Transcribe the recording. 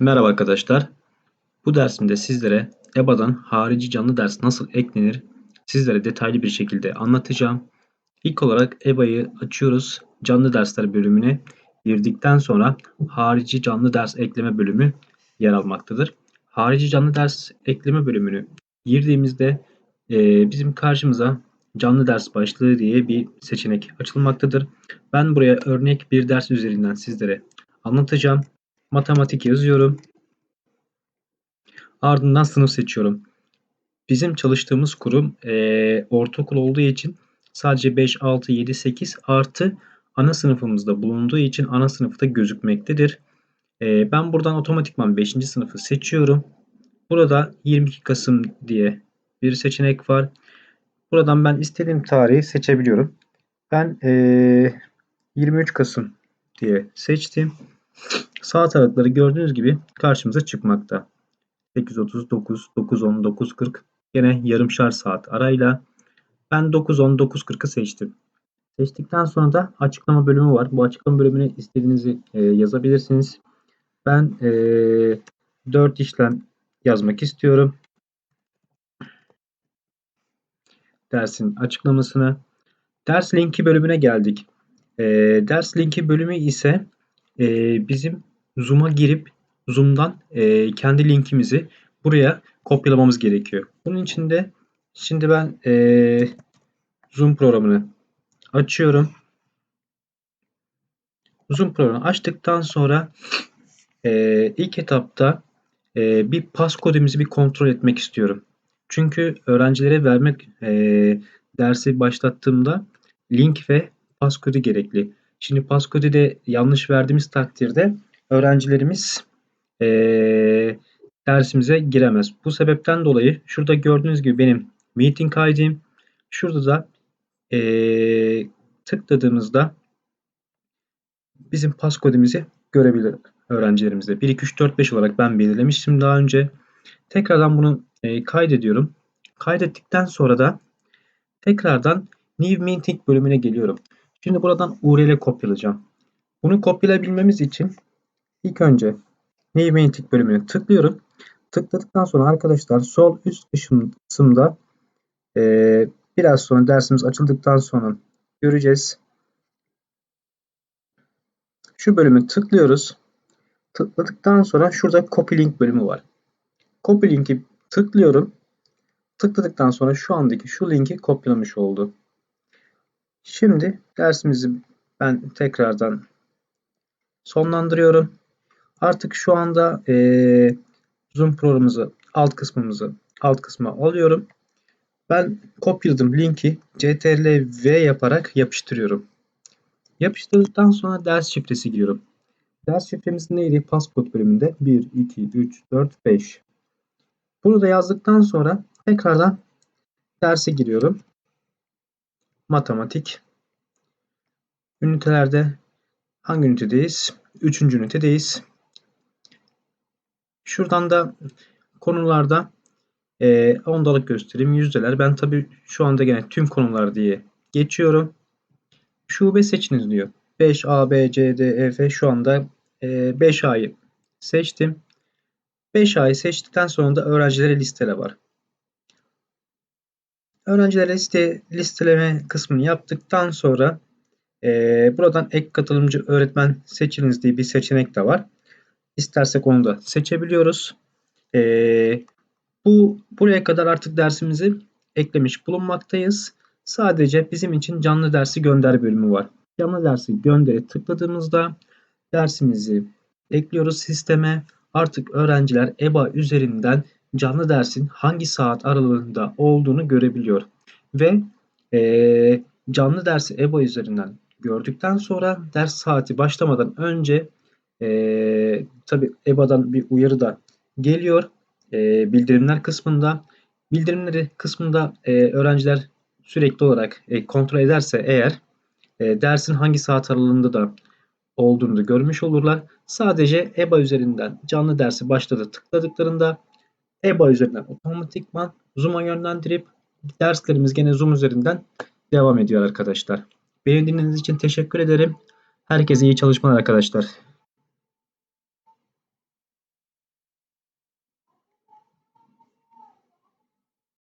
Merhaba arkadaşlar. Bu dersimde sizlere EBA'dan harici canlı ders nasıl eklenir sizlere detaylı bir şekilde anlatacağım. İlk olarak EBA'yı açıyoruz. Canlı dersler bölümüne girdikten sonra harici canlı ders ekleme bölümü yer almaktadır. Harici canlı ders ekleme bölümünü girdiğimizde e, bizim karşımıza canlı ders başlığı diye bir seçenek açılmaktadır. Ben buraya örnek bir ders üzerinden sizlere anlatacağım. Matematik yazıyorum. Ardından sınıf seçiyorum. Bizim çalıştığımız kurum e, ortaokul olduğu için sadece 5, 6, 7, 8 artı ana sınıfımızda bulunduğu için ana sınıfta gözükmektedir. E, ben buradan otomatikman 5. sınıfı seçiyorum. Burada 22 Kasım diye bir seçenek var. Buradan ben istediğim tarihi seçebiliyorum. Ben e, 23 Kasım diye seçtim. Saat aralıkları gördüğünüz gibi karşımıza çıkmakta. 8.39, 9.10, 9.40 yine yarımşar saat arayla ben 9.10, 9.40'ı seçtim. Seçtikten sonra da açıklama bölümü var. Bu açıklama bölümüne istediğinizi e, yazabilirsiniz. Ben e, 4 işlem yazmak istiyorum. Dersin açıklamasını. Ders linki bölümüne geldik. E, ders linki bölümü ise e, bizim Zoom'a girip Zoom'dan e, kendi linkimizi buraya kopyalamamız gerekiyor. Bunun için de şimdi ben e, Zoom programını açıyorum. Zoom programını açtıktan sonra e, ilk etapta e, bir passcode'imizi bir kontrol etmek istiyorum. Çünkü öğrencilere vermek e, dersi başlattığımda link ve passcode'u gerekli. Şimdi passcode'u de yanlış verdiğimiz takdirde öğrencilerimiz e, dersimize giremez. Bu sebepten dolayı şurada gördüğünüz gibi benim meeting ID'm şurada da e, tıkladığımızda bizim passcode'imizi görebilir öğrencilerimizde. 1, 2, 3, 4, 5 olarak ben belirlemiştim daha önce. Tekrardan bunu e, kaydediyorum. Kaydettikten sonra da tekrardan New Meeting bölümüne geliyorum. Şimdi buradan URL'e kopyalayacağım. Bunu kopyalayabilmemiz için ilk önce Meeting bölümüne tıklıyorum. Tıkladıktan sonra arkadaşlar sol üst kısımda e, biraz sonra dersimiz açıldıktan sonra göreceğiz. Şu bölümü tıklıyoruz. Tıkladıktan sonra şurada Copy Link bölümü var. Copy Link'i tıklıyorum. Tıkladıktan sonra şu andaki şu linki kopyalamış oldu. Şimdi dersimizi ben tekrardan sonlandırıyorum. Artık şu anda e, Zoom programımızı alt kısmımızı alt kısma alıyorum. Ben kopyaladım linki CTRL V yaparak yapıştırıyorum. Yapıştırdıktan sonra ders şifresi giriyorum. Ders şifremiz neydi? Passport bölümünde 1, 2, 3, 4, 5. Bunu da yazdıktan sonra tekrardan derse giriyorum. Matematik. Ünitelerde hangi ünitedeyiz? Üçüncü ünitedeyiz. Şuradan da konularda e, ondalık göstereyim. Yüzdeler. Ben tabi şu anda gene tüm konular diye geçiyorum. Şube seçiniz diyor. 5 A, B, C, D, E, F şu anda e, 5A'yı seçtim. 5A'yı seçtikten sonra da öğrencilere listele var. Öğrencilere liste, listeleme kısmını yaptıktan sonra e, buradan ek katılımcı öğretmen seçiniz diye bir seçenek de var. İstersek onu da seçebiliyoruz. Ee, bu buraya kadar artık dersimizi eklemiş bulunmaktayız. Sadece bizim için canlı dersi gönder bölümü var. Canlı dersi göndere tıkladığımızda dersimizi ekliyoruz sisteme. Artık öğrenciler EBA üzerinden canlı dersin hangi saat aralığında olduğunu görebiliyor. Ve e, canlı dersi EBA üzerinden gördükten sonra ders saati başlamadan önce e, tabi EBA'dan bir uyarı da geliyor e, bildirimler kısmında. Bildirimleri kısmında e, öğrenciler sürekli olarak e, kontrol ederse eğer e, dersin hangi saat aralığında da olduğunu da görmüş olurlar. Sadece EBA üzerinden canlı dersi başladı tıkladıklarında EBA üzerinden otomatikman Zoom'a yönlendirip derslerimiz gene Zoom üzerinden devam ediyor arkadaşlar. Beni dinlediğiniz için teşekkür ederim. Herkese iyi çalışmalar arkadaşlar.